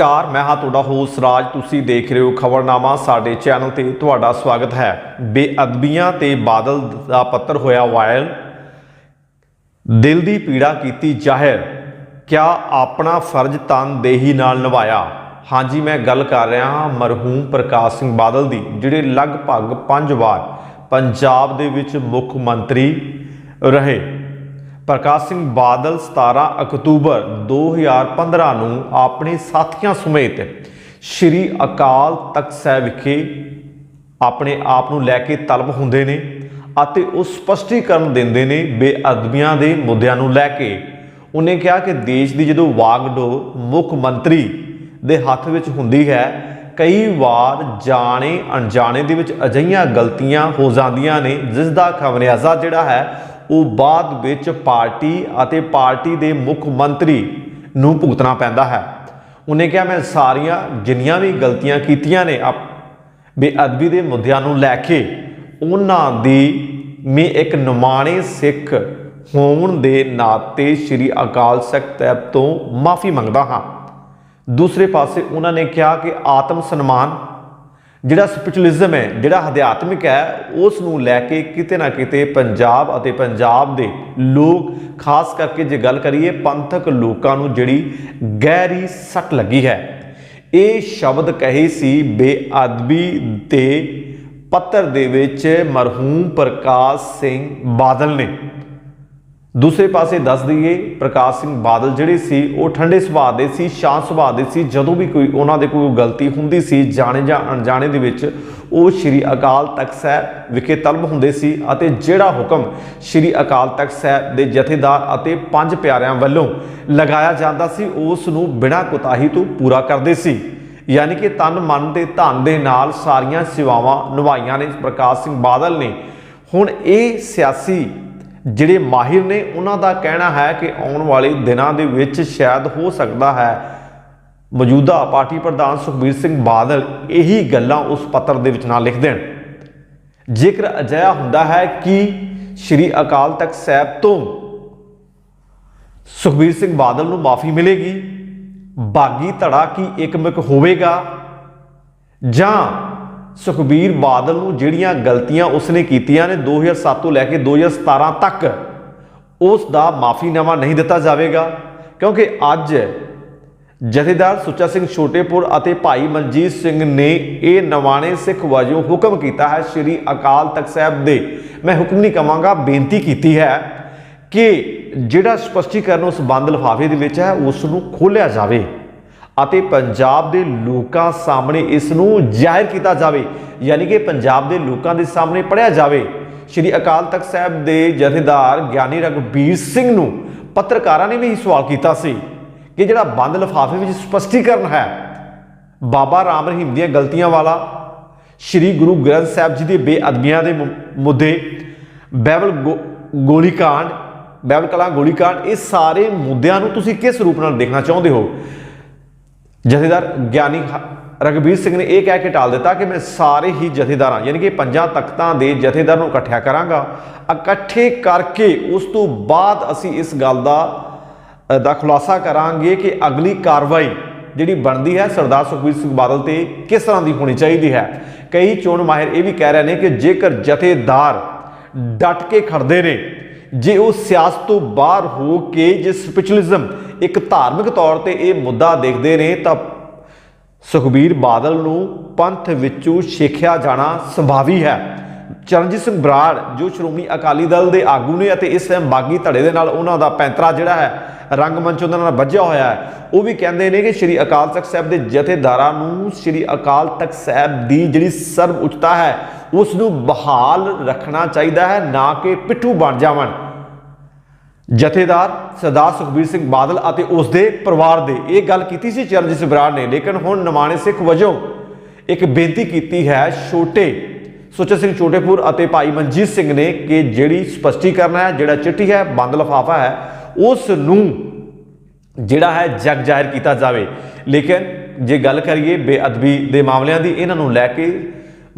ਨਮਸਕਾਰ, ਮੈਂ ਹਾਂ ਤੁਹਾਡਾ ਹੋਸਟ ਰਾਜ। ਤੁਸੀਂ ਦੇਖ ਰਹੇ ਹੋ ਖਬਰਨਾਮਾ, ਸਾਡੇ ਚੈਨਲ ਤੇ ਤੁਹਾਡਾ ਸਵਾਗਤ ਹੈ। ਬੇਅਦਬੀਆਂ ਤੇ ਬਾਦਲ ਦਾ ਪੱਤਰ ਹੋਇਆ ਵਾਇਰਲ ਦਿਲ ਦੀ ਪੀੜਾ ਕੀਤੀ ਜ਼ਾਹਿਰ। ਕਿਆ ਆਪਣਾ ਫਰਜ਼ ਤਨਦੇਹੀ ਨਾਲ ਨਿਭਾਇਆ? ਹਾਂਜੀ, ਮੈਂ ਗੱਲ ਕਰ ਰਿਹਾ ਹਾਂ ਮਰਹੂਮ ਪ੍ਰਕਾਸ਼ ਸਿੰਘ ਬਾਦਲ ਦੀ, ਜਿਹੜੇ ਲਗਭਗ 5 ਵਾਰ ਪੰਜਾਬ ਦੇ ਵਿੱਚ ਮੁੱਖ ਮੰਤਰੀ ਰਹੇ। ਪ੍ਰਕਾਸ਼ ਸਿੰਘ ਬਾਦਲ 17 ਅਕਤੂਬਰ 2015 ਨੂੰ ਆਪਣੇ ਸਾਥੀਆਂ ਸਮੇਤ ਸ਼੍ਰੀ ਅਕਾਲ ਤਖਤ ਸਾਹਿਬ ਵਿਖੇ ਆਪਣੇ ਆਪ ਨੂੰ ਲੈ ਕੇ ਤਲਬ ਹੁੰਦੇ ਨੇ ਅਤੇ ਉਹ ਸਪਸ਼ਟੀਕਰਨ ਦਿੰਦੇ ਨੇ ਬੇਅਦਬੀਆਂ ਦੇ ਮੁੱਦਿਆਂ ਨੂੰ ਲੈ ਕੇ। ਉਹਨੇ ਕਿਹਾ ਕਿ ਦੇਸ਼ ਦੀ ਜਦੋਂ ਵਾਗਡੋਰ ਮੁੱਖ ਮੰਤਰੀ ਦੇ ਹੱਥ ਵਿੱਚ ਹੁੰਦੀ ਹੈ, ਕਈ ਵਾਰ ਜਾਣੇ ਅਣਜਾਣੇ ਦੇ ਵਿੱਚ ਅਜਈਆਂ ਗਲਤੀਆਂ ਹੋ ਜਾਂਦੀਆਂ ਨੇ, ਜਿਸ ਦਾ ਖਮਿਆਜ਼ਾ ਜਿਹੜਾ ਹੈ ਉਹ ਬਾਅਦ ਵਿੱਚ ਪਾਰਟੀ ਅਤੇ ਪਾਰਟੀ ਦੇ ਮੁੱਖ ਮੰਤਰੀ ਨੂੰ ਭੁਗਤਣਾ ਪੈਂਦਾ ਹੈ। ਉਹਨੇ ਕਿਹਾ, ਮੈਂ ਸਾਰੀਆਂ ਜਿੰਨੀਆਂ ਵੀ ਗਲਤੀਆਂ ਕੀਤੀਆਂ ਨੇ ਆਪ ਬੇਅਦਬੀ ਦੇ ਮੁੱਦਿਆਂ ਨੂੰ ਲੈ ਕੇ, ਉਹਨਾਂ ਦੀ ਮੈਂ ਇੱਕ ਨਮਾਣੇ ਸਿੱਖ ਹੋਣ ਦੇ ਨਾਤੇ ਸ੍ਰੀ ਅਕਾਲ ਤਖਤ ਸਾਹਿਬ ਤੋਂ ਮਾਫੀ ਮੰਗਦਾ ਹਾਂ। ਦੂਸਰੇ ਪਾਸੇ ਉਹਨਾਂ ਨੇ ਕਿਹਾ ਕਿ ਆਤਮ ਸਨਮਾਨ ਜਿਹੜਾ ਸਪਿਰਚੁਅਲਿਜ਼ਮ ਹੈ, ਜਿਹੜਾ ਅਧਿਆਤਮਿਕ ਹੈ, ਉਸ ਨੂੰ ਲੈ ਕੇ ਕਿਤੇ ਨਾ ਕਿਤੇ ਪੰਜਾਬ ਅਤੇ ਪੰਜਾਬ ਦੇ ਲੋਕ, ਖਾਸ ਕਰਕੇ ਜੇ ਗੱਲ ਕਰੀਏ ਪੰਥਕ ਲੋਕਾਂ ਨੂੰ ਜਿਹੜੀ ਗਹਿਰੀ ਸੱਟ ਲੱਗੀ ਹੈ। ਇਹ ਸ਼ਬਦ ਕਹੇ ਸੀ, ਬੇਅਦਬੀ ਤੇ ਪੱਤਰ ਦੇ ਵਿੱਚ ਮਰਹੂਮ ਪ੍ਰਕਾਸ਼ ਸਿੰਘ ਬਾਦਲ ਨੇ। ਦੂਸਰੇ ਪਾਸੇ ਦੱਸ ਦਈਏ, ਪ੍ਰਕਾਸ਼ ਸਿੰਘ ਬਾਦਲ ਜਿਹੜੇ ਸੀ, ਉਹ ਠੰਡੇ ਸੁਭਾਅ ਦੇ ਸੀ, ਸ਼ਾਂਤ ਸੁਭਾਅ ਦੇ ਸੀ। ਜਦੋਂ ਵੀ ਕੋਈ ਉਹਨਾਂ ਦੇ ਕੋਈ ਗਲਤੀ ਹੁੰਦੀ ਸੀ, ਜਾਣੇ ਜਾਂ ਅਣਜਾਣੇ ਦੇ ਵਿੱਚ, ਉਹ ਸ਼੍ਰੀ ਅਕਾਲ ਤਖਤ ਸਾਹਿਬ ਵਿਖੇ ਤਲਬ ਹੁੰਦੇ ਸੀ ਅਤੇ ਜਿਹੜਾ ਹੁਕਮ ਸ਼੍ਰੀ ਅਕਾਲ ਤਖਤ ਸਾਹਿਬ ਦੇ ਜਥੇਦਾਰ ਅਤੇ ਪੰਜ ਪਿਆਰਿਆਂ ਵੱਲੋਂ ਲਗਾਇਆ ਜਾਂਦਾ ਸੀ, ਉਸ ਨੂੰ ਬਿਨਾਂ ਕੁਤਾਹੀ ਤੋਂ ਪੂਰਾ ਕਰਦੇ ਸੀ। ਯਾਨੀ ਕਿ ਤਨ ਮਨ ਤੇ ਧਨ ਦੇ ਨਾਲ ਸਾਰੀਆਂ ਸੇਵਾਵਾਂ ਨਿਭਾਈਆਂ ਨੇ। ਪ੍ਰਕਾਸ਼ ਸਿੰਘ ਬਾਦਲ ਨੇ। ਹੁਣ ਇਹ ਸਿਆਸੀ ਜਿਹੜੇ ਮਾਹਿਰ ਨੇ, ਉਹਨਾਂ ਦਾ ਕਹਿਣਾ ਹੈ ਕਿ ਆਉਣ ਵਾਲੇ ਦਿਨਾਂ ਦੇ ਵਿੱਚ ਸ਼ਾਇਦ ਹੋ ਸਕਦਾ ਹੈ। ਮੌਜੂਦਾ ਪਾਰਟੀ ਪ੍ਰਧਾਨ ਸੁਖਬੀਰ ਸਿੰਘ ਬਾਦਲ ਇਹੀ ਗੱਲਾਂ ਉਸ ਪੱਤਰ ਦੇ ਵਿੱਚ ਨਾ ਲਿਖ ਦੇਣ ਜੇਕਰ ਅਜਿਹਾ ਹੁੰਦਾ ਹੈ ਕਿ ਸ਼੍ਰੀ ਅਕਾਲ ਤਖਤ ਸਾਹਿਬ ਤੋਂ ਸੁਖਬੀਰ ਸਿੰਘ ਬਾਦਲ ਨੂੰ ਮਾਫੀ ਮਿਲੇਗੀ, ਬਾਗੀ ਧੜਾ ਕੀ ਇੱਕਮਿਕ ਹੋਵੇਗਾ ਜਾਂ ਸੁਖਬੀਰ ਬਾਦਲ ਨੂੰ ਜਿਹੜੀਆਂ ਗਲਤੀਆਂ ਉਸਨੇ ਕੀਤੀਆਂ ਨੇ 2007 ਤੋਂ ਲੈ ਕੇ 2017 ਤੱਕ ਉਸ ਦਾ ਮਾਫੀਨਾਮਾ ਨਹੀਂ ਦਿੱਤਾ ਜਾਵੇਗਾ। ਕਿਉਂਕਿ ਅੱਜ ਜਥੇਦਾਰ ਸੁੱਚਾ ਸਿੰਘ ਛੋਟੇਪੁਰ ਅਤੇ ਭਾਈ ਮਨਜੀਤ ਸਿੰਘ ਨੇ ਇਹ ਨਵਾਣੇ ਸਿੱਖ ਵਜੋਂ ਹੁਕਮ ਕੀਤਾ ਹੈ, ਸ੍ਰੀ ਅਕਾਲ ਤਖਤ ਸਾਹਿਬ ਦੇ। ਮੈਂ ਹੁਕਮ ਨਹੀਂ ਕਵਾਂਗਾ, ਬੇਨਤੀ ਕੀਤੀ ਹੈ ਕਿ ਜਿਹੜਾ ਸਪਸ਼ਟੀਕਰਨ ਉਸ ਬੰਦ ਲਿਫਾਫੇ ਦੇ ਵਿੱਚ ਹੈ ਉਸ ਨੂੰ ਖੋਲ੍ਹਿਆ ਜਾਵੇ। ਅਤੇ ਪੰਜਾਬ ਦੇ ਲੋਕਾਂ ਸਾਹਮਣੇ ਇਸ ਨੂੰ ਜ਼ਾਹਿਰ ਕੀਤਾ ਜਾਵੇ, ਯਾਨੀ ਕਿ ਪੰਜਾਬ ਦੇ ਲੋਕਾਂ ਦੇ ਸਾਹਮਣੇ ਪੜਿਆ ਜਾਵੇ। ਸ਼੍ਰੀ ਅਕਾਲ ਤਖਤ ਸਾਹਿਬ ਦੇ ਜਥੇਦਾਰ ਗਿਆਨੀ ਰਗਬੀਰ ਸਿੰਘ ਨੂੰ ਪੱਤਰਕਾਰਾਂ ਨੇ ਵੀ ਸਵਾਲ ਕੀਤਾ ਸੀ ਕਿ ਜਿਹੜਾ ਬੰਦ ਲਫਾਫੇ ਵਿੱਚ ਸਪਸ਼ਟੀਕਰਨ ਹੈ, ਬਾਬਾ ਰਾਮ ਰਹੀਮ ਦੀਆਂ ਗਲਤੀਆਂ ਵਾਲਾ, ਸ਼੍ਰੀ ਗੁਰੂ ਗ੍ਰੰਥ ਸਾਹਿਬ ਜੀ ਦੇ ਬੇਅਦਬੀਆਂ ਦੇ ਮੁੱਦੇ ਬਾਈਬਲ ਗੋਲੀकांड ਬਾਈਬਲ ਕਲਾ ਗੋਲੀकांड ਇਹ ਸਾਰੇ ਮੁੱਦਿਆਂ ਨੂੰ ਤੁਸੀਂ ਕਿਸ ਰੂਪ ਨਾਲ ਦੇਖਣਾ ਚਾਹੁੰਦੇ ਹੋ? ਜਥੇਦਾਰ ਗਿਆਨੀ ਹ- ਰਘਬੀਰ ਸਿੰਘ ਨੇ ਇਹ ਕਹਿ ਕੇ ਟਾਲ ਦਿੱਤਾ ਕਿ ਮੈਂ ਸਾਰੇ ਹੀ ਜਥੇਦਾਰਾਂ, ਯਾਨੀ ਕਿ ਪੰਜਾਂ ਤਖਤਾਂ ਦੇ ਜਥੇਦਾਰ ਨੂੰ ਇਕੱਠਿਆ ਕਰਾਂਗਾ, ਇਕੱਠੇ ਕਰਕੇ ਉਸ ਤੋਂ ਬਾਅਦ ਅਸੀਂ ਇਸ ਗੱਲ ਦਾ ਦਾ ਖੁਲਾਸਾ ਕਰਾਂਗੇ ਕਿ ਅਗਲੀ ਕਾਰਵਾਈ ਜਿਹੜੀ ਬਣਦੀ ਹੈ ਸਰਦਾਰ ਸੁਖਬੀਰ ਸਿੰਘ ਬਾਦਲ ਤੇ ਕਿਸ ਤਰ੍ਹਾਂ ਦੀ ਹੋਣੀ ਚਾਹੀਦੀ ਹੈ। ਕਈ ਚੋਣ ਮਾਹਿਰ ਇਹ ਵੀ ਕਹਿ ਰਹੇ ਨੇ ਕਿ ਜੇਕਰ ਜਥੇਦਾਰ ਡਟ ਕੇ ਖੜਦੇ ਨੇ ਜੇ ਉਹ ਸਿਆਸਤ ਤੋਂ ਬਾਹਰ ਹੋ ਕੇ ਜੇ ਸਪਿਰਚੁਅਲਿਜ਼ਮ ਇੱਕ ਧਾਰਮਿਕ ਤੌਰ ਤੇ ਇਹ ਮੁੱਦਾ ਦੇਖਦੇ ਨੇ, ਤਾਂ ਸੁਖਬੀਰ ਬਾਦਲ ਨੂੰ ਪੰਥ ਵਿੱਚੋਂ ਸਿੱਖਿਆ ਜਾਣਾ ਸੰਭਾਵੀ ਹੈ। ਚਰਨਜੀਤ ਸਿੰਘ ਬਰਾੜ, ਜੋ ਸ਼੍ਰੋਮਣੀ ਅਕਾਲੀ ਦਲ ਦੇ ਆਗੂ ਨੇ ਅਤੇ ਇਸ ਟਾਈਮ ਬਾਗੀ ਧੜੇ ਦੇ ਨਾਲ ਉਹਨਾਂ ਦਾ ਪੈਂਤਰਾ ਜਿਹੜਾ ਹੈ ਰੰਗਮੰਚ ਉਹਨਾਂ ਨਾਲ ਵੱਜਿਆ ਹੋਇਆ ਹੈ। ਉਹ ਵੀ ਕਹਿੰਦੇ ਨੇ ਕਿ ਸ਼੍ਰੀ ਅਕਾਲ ਤਖਤ ਸਾਹਿਬ ਦੇ ਜਥੇਦਾਰਾਂ ਨੂੰ ਸ਼੍ਰੀ ਅਕਾਲ ਤਖਤ ਸਾਹਿਬ ਦੀ ਜਿਹੜੀ ਸਰਵ ਉੱਚਤਾ ਹੈ ਉਸ ਨੂੰ ਬਹਾਲ ਰੱਖਣਾ ਚਾਹੀਦਾ ਹੈ, ਨਾ ਕਿ ਪਿੱਠੂ ਬਣ ਜਾਵਣ। ਜਥੇਦਾਰ ਸਰਦਾਰ ਸੁਖਬੀਰ ਸਿੰਘ ਬਾਦਲ ਅਤੇ ਉਸ ਦੇ ਪਰਿਵਾਰ ਦੇ, ਇਹ ਗੱਲ ਕੀਤੀ ਸੀ ਚਰਨਜੀਤ ਸਿੰਘ ਬਰਾੜ ਨੇ, ਲੇਕਿਨ ਹੁਣ ਨਿਮਾਣੇ ਸਿੱਖ ਵਜੋਂ ਇੱਕ ਬੇਨਤੀ ਕੀਤੀ ਹੈ, ਛੋਟੇ ਸੁੱਚਾ ਸਿੰਘ ਛੋਟੇਪੁਰ ਅਤੇ ਭਾਈ ਮਨਜੀਤ ਸਿੰਘ ਨੇ ਕਿ ਜਿਹੜੀ ਸਪਸ਼ਟੀਕਰਨ ਹੈ, ਜਿਹੜਾ ਚਿੱਠੀ ਹੈ, ਬੰਦ ਲਫਾਫਾ ਹੈ, ਉਸ ਨੂੰ ਜਿਹੜਾ ਹੈ ਜਗ ਜ਼ਾਹਿਰ ਕੀਤਾ ਜਾਵੇ। ਲੇਕਿਨ ਜੇ ਗੱਲ ਕਰੀਏ ਬੇਅਦਬੀ ਦੇ ਮਾਮਲਿਆਂ ਦੀ, ਇਹਨਾਂ ਨੂੰ ਲੈ ਕੇ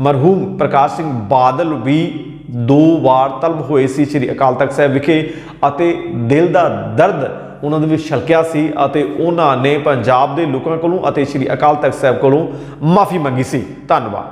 ਮਰਹੂਮ ਪ੍ਰਕਾਸ਼ ਸਿੰਘ ਬਾਦਲ ਵੀ ਦੋ ਵਾਰ ਤਲਬ ਹੋਏ ਸੀ ਸ੍ਰੀ ਅਕਾਲ ਤਖਤ ਸਾਹਿਬ ਵਿਖੇ ਅਤੇ ਦਿਲ ਦਾ ਦਰਦ ਉਹਨਾਂ ਦੇ ਵਿੱਚ ਛਲਕਿਆ ਸੀ ਅਤੇ ਉਹਨਾਂ ਨੇ ਪੰਜਾਬ ਦੇ ਲੋਕਾਂ ਕੋਲੋਂ ਅਤੇ ਸ੍ਰੀ ਅਕਾਲ ਤਖਤ ਸਾਹਿਬ ਕੋਲੋਂ ਮਾਫੀ ਮੰਗੀ ਸੀ। ਧੰਨਵਾਦ।